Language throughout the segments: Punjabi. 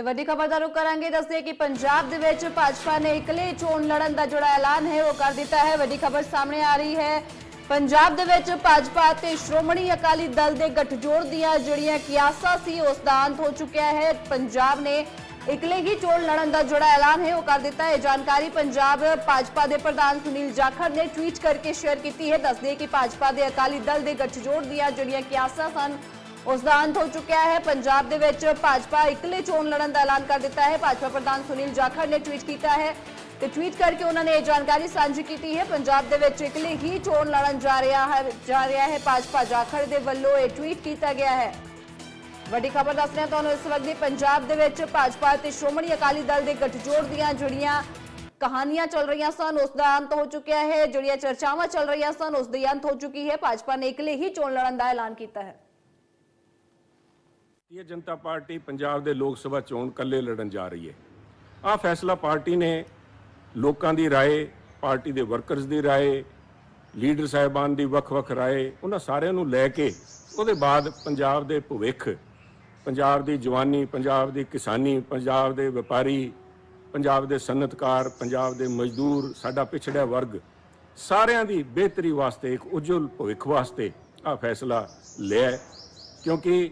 ਤੇ ਵੱਡੀ ਖਬਰ ਕਰਾਂਗੇ, ਦੱਸਦੇ ਕਿ ਪੰਜਾਬ ਦੇ ਵਿੱਚ ਭਾਜਪਾ ਨੇ ਇਕਲੇ ਚੋਣ ਲੜਨ ਦਾ ਜਿਹੜਾ ਐਲਾਨ ਹੈ, ਉਹ ਕਰ ਦਿੱਤਾ ਹੈ। ਵੱਡੀ ਖਬਰ ਸਾਹਮਣੇ ਆ ਰਹੀ ਹੈ। ਪੰਜਾਬ ਦੇ ਵਿੱਚ ਭਾਜਪਾ ਤੇ ਸ਼੍ਰੋਮਣੀ ਅਕਾਲੀ ਦਲ ਦੇ ਗੱਠਜੋੜ ਦੀਆਂ ਜਿਹੜੀਆਂ ਕਿਆਸਾਂ ਸੀ, ਉਸ ਦਾ ਅੰਤ ਹੋ ਚੁੱਕਿਆ ਹੈ। ਪੰਜਾਬ ਨੇ ਇਕਲੇ ਹੀ ਚੋਣ ਲੜਨ ਦਾ ਜਿਹੜਾ ਐਲਾਨ ਹੈ, ਉਹ ਕਰ ਦਿੱਤਾ ਹੈ। ਜਾਣਕਾਰੀ ਪੰਜਾਬ ਭਾਜਪਾ ਦੇ ਪ੍ਰਧਾਨ ਸੁਨੀਲ ਜਾਖੜ ਨੇ ਟਵੀਟ ਕਰਕੇ ਸ਼ੇਅਰ ਕੀਤੀ ਹੈ। ਦੱਸਦੇ ਕਿ ਭਾਜਪਾ ਦੇ ਅਕਾਲੀ ਦਲ ਦੇ ਗੱਠਜੋੜ ਦੀਆਂ ਜਿਹੜੀਆਂ ਕਿਆਸਾਂ ਸਨ ਉਸ ਦਾ ਅੰਤ ਹੋ ਚੁੱਕਿਆ ਹੈ ਪੰਜਾਬ ਦੇ ਵਿੱਚ ਭਾਜਪਾ ਇਕਲੇ ਚੋਣ ਲੜਨ ਦਾ ਐਲਾਨ ਕਰ ਦਿੱਤਾ ਹੈ ਭਾਜਪਾ ਪ੍ਰਧਾਨ ਸੁਨੀਲ ਜਾਖੜ ਨੇ ਟਵੀਟ ਕੀਤਾ ਹੈ ਤੇ ਟਵੀਟ ਕਰਕੇ ਉਹਨਾਂ ਨੇ ਇਹ ਜਾਣਕਾਰੀ ਸਾਂਝੀ ਕੀਤੀ ਹੈ ਪੰਜਾਬ ਦੇ ਵਿੱਚ ਇਕਲੇ ਹੀ ਚੋਣ ਲੜਨ ਜਾ ਰਿਹਾ ਹੈ ਜਾ ਰਿਹਾ ਹੈ ਭਾਜਪਾ ਜਾਖੜ ਦੇ ਵੱਲੋਂ ਇਹ ਟਵੀਟ ਕੀਤਾ ਗਿਆ ਹੈ ਵੱਡੀ ਖਬਰ ਦੱਸ ਰਹੇ ਹਾਂ ਤੁਹਾਨੂੰ ਇਸ ਵਕਤ ਦੀ ਪੰਜਾਬ ਦੇ ਵਿੱਚ ਭਾਜਪਾ ਤੇ ਸ਼੍ਰੋਮਣੀ ਅਕਾਲੀ ਦਲ ਦੇ ਗੱਠਜੋੜ ਦੀਆਂ ਜਿਹੜੀਆਂ ਕਹਾਣੀਆਂ ਚੱਲ ਰਹੀਆਂ ਸਨ ਉਸ ਦਾ ਅੰਤ ਹੋ ਚੁੱਕਿਆ ਹੈ ਜਿਹੜੀਆਂ ਚਰਚਾਵਾਂ ਚੱਲ ਰਹੀਆਂ ਸਨ ਉਸ ਦੀ ਅੰਤ ਹੋ ਚੁੱਕੀ ਹੈ ਭਾਜਪਾ ਨੇ ਇਕਲੇ ਹੀ ਚੋਣ ਲੜਨ ਦਾ ਐਲਾਨ ਕੀਤਾ ਹੈ ਇਹ ਜਨਤਾ ਪਾਰਟੀ ਪੰਜਾਬ ਦੇ ਲੋਕ ਸਭਾ ਚੋਣ ਕੱਲੇ ਲੜਨ ਜਾ ਰਹੀ ਹੈ ਆਹ ਫੈਸਲਾ ਪਾਰਟੀ ਨੇ ਲੋਕਾਂ ਦੀ رائے ਪਾਰਟੀ ਦੇ ਵਰਕਰਸ ਦੀ رائے ਲੀਡਰ ਸਾਹਿਬਾਨ ਦੀ ਵੱਖ-ਵੱਖ رائے ਉਹਨਾਂ ਸਾਰਿਆਂ ਨੂੰ ਲੈ ਕੇ ਉਹਦੇ ਬਾਅਦ ਪੰਜਾਬ ਦੇ ਭਵਿੱਖ ਪੰਜਾਬ ਦੀ ਜਵਾਨੀ ਪੰਜਾਬ ਦੀ ਕਿਸਾਨੀ ਪੰਜਾਬ ਦੇ ਵਪਾਰੀ ਪੰਜਾਬ ਦੇ ਸਨਅਤਕਾਰ ਪੰਜਾਬ ਦੇ ਮਜ਼ਦੂਰ ਸਾਡਾ ਪਿਛੜਿਆ ਵਰਗ ਸਾਰਿਆਂ ਦੀ ਬਿਹਤਰੀ ਵਾਸਤੇ ਇੱਕ ਉਜਵਲ ਭਵਿੱਖ ਵਾਸਤੇ ਆਹ ਫੈਸਲਾ ਲਿਆ ਹੈ। ਕਿਉਂਕਿ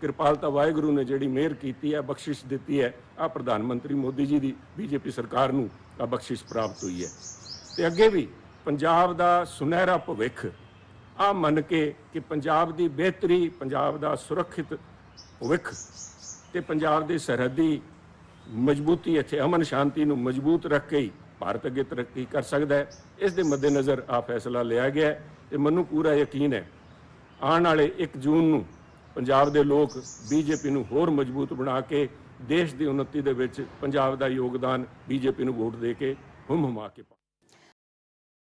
ਕਿਰਪਾਲਤਾ ਵਾਹਿਗੁਰੂ ਨੇ ਜਿਹੜੀ ਮਿਹਰ ਕੀਤੀ ਹੈ, ਬਖਸ਼ਿਸ਼ ਦਿੱਤੀ ਹੈ ਆ ਪ੍ਰਧਾਨ ਮੰਤਰੀ ਮੋਦੀ ਜੀ ਦੀ, ਬੀਜੇਪੀ ਸਰਕਾਰ ਨੂੰ ਆ ਬਖਸ਼ਿਸ਼ ਪ੍ਰਾਪਤ ਹੋਈ ਹੈ। ਤੇ ਅੱਗੇ ਵੀ ਪੰਜਾਬ ਦਾ ਸੁਨਹਿਰਾ ਭਵਿੱਖ ਆ ਮੰਨ ਕੇ ਕਿ ਪੰਜਾਬ ਦੀ ਬਿਹਤਰੀ, ਪੰਜਾਬ ਦਾ ਸੁਰੱਖਿਅਤ ਭਵਿੱਖ ਤੇ ਪੰਜਾਬ ਦੀ ਸਰਹੱਦੀ ਮਜ਼ਬੂਤੀ, ਇੱਥੇ ਅਮਨ ਸ਼ਾਂਤੀ ਨੂੰ ਮਜ਼ਬੂਤ ਰੱਖ ਕੇ ਹੀ ਭਾਰਤ ਅੱਗੇ ਤਰੱਕੀ ਕਰ ਸਕਦਾ ਹੈ। ਇਸ ਦੇ ਮੱਦੇਨਜ਼ਰ ਆ ਫੈਸਲਾ ਲਿਆ ਗਿਆ ਹੈ ਤੇ ਮੈਨੂੰ ਪੂਰਾ ਯਕੀਨ ਹੈ, ਆਉਣ ਵਾਲੇ 1 ਜੂਨ ਨੂੰ ਪੰਜਾਬ ਦੇ ਲੋਕ ਬੀਜੇਪੀ ਨੂੰ ਹੋਰ ਮਜ਼ਬੂਤ ਬਣਾ ਕੇ ਦੇਸ਼ ਦੀ ਉન્નਤੀ ਦੇ ਵਿੱਚ ਪੰਜਾਬ ਦਾ ਯੋਗਦਾਨ ਬੀਜੇਪੀ ਨੂੰ ਵੋਟ ਦੇ ਕੇ ਹੁੰਮ ਹੁਮਾ ਕੇ ਪਾ